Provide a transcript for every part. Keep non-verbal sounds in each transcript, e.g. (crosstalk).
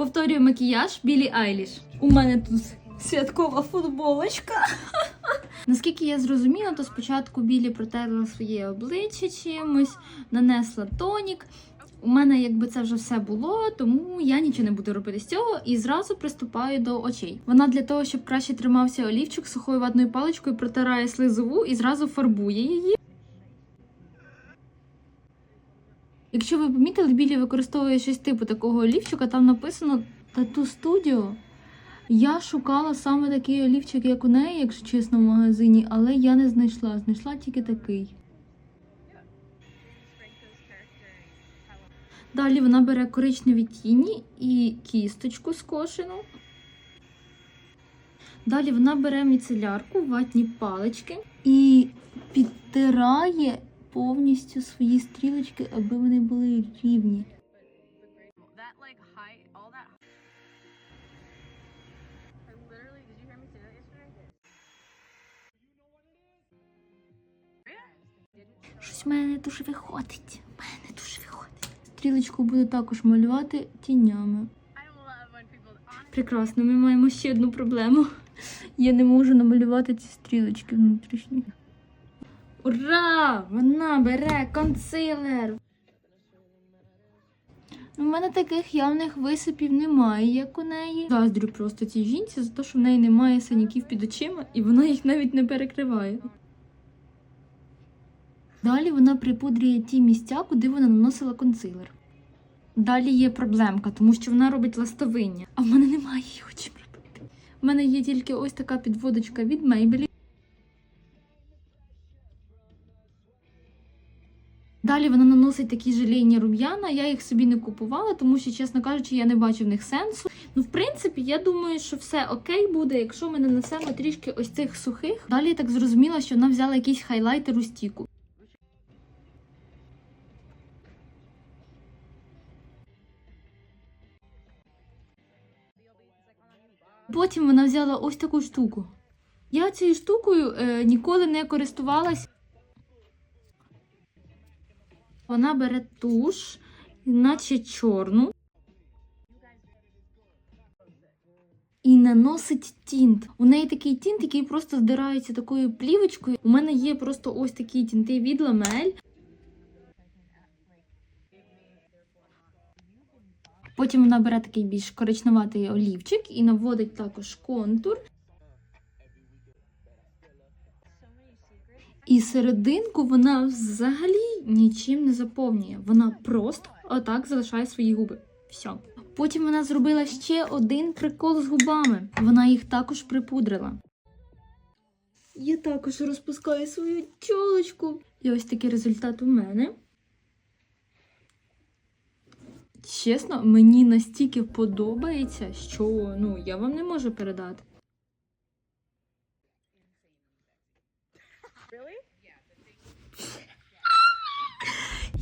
Повторюю макіяж Білі Айліш. У мене тут святкова футболочка. (laughs) Наскільки я зрозуміла, то спочатку Білі протерла своє обличчя чимось, нанесла тонік. У мене якби це вже все було, тому я нічого не буду робити з цього і зразу приступаю до очей. Вона для того, щоб краще тримався олівчик сухою ватною паличкою, протирає слизову і зразу фарбує її. Якщо ви помітили, Білі використовує щось типу такого олівчика, там написано Тату Studio. Я шукала саме такий олівчик, як у неї, якщо чесно, в магазині, але я не знайшла. Знайшла тільки такий. Далі вона бере коричневі тіні і кісточку скошену. Далі вона бере міцелярку, ватні палички і підтирає повністю свої стрілочки, аби вони були рівні. Щось в мене не дуже виходить. В мене не дуже виходить. Стрілочку буду також малювати тінями. Прекрасно, ми маємо ще одну проблему. Я не можу намалювати ці стрілочки внутрішні. Ура! Вона бере консилер. У мене таких явних висипів немає, як у неї. Заздрю просто цій жінці за те, що в неї немає синяків під очима, і вона їх навіть не перекриває. Далі вона припудрює ті місця, куди вона наносила консилер. Далі є проблемка, тому що вона робить ластовиння, а в мене немає його чим робити. У мене є тільки ось така підводочка від Maybelline. Далі вона наносить такі желейні рум'яна. Я їх собі не купувала, тому що, чесно кажучи, я не бачу в них сенсу. Ну, в принципі, я думаю, що все окей буде, якщо ми нанесемо трішки ось цих сухих. Далі я так зрозуміла, що вона взяла якийсь хайлайтер у стіку. Потім вона взяла ось таку штуку. Я цією штукою е, ніколи не користувалась. Вона бере туш, наче чорну. І наносить тінт. У неї такий тінт, який просто здирається такою плівочкою. У мене є просто ось такі тінти від ламель. Потім вона бере такий більш коричневатий олівчик і наводить також контур. І серединку вона взагалі нічим не заповнює. Вона просто отак залишає свої губи. Все. Потім вона зробила ще один прикол з губами. Вона їх також припудрила. Я також розпускаю свою чолочку. І ось такий результат у мене. Чесно, мені настільки подобається, що ну, я вам не можу передати.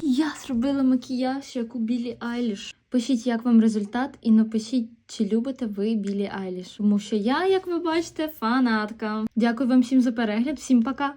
Я зробила макіяж, як у Білі Айліш. Пишіть, як вам результат, і напишіть, чи любите ви Білі Айліш. Тому що я, як ви бачите, фанатка. Дякую вам всім за перегляд. Всім пока!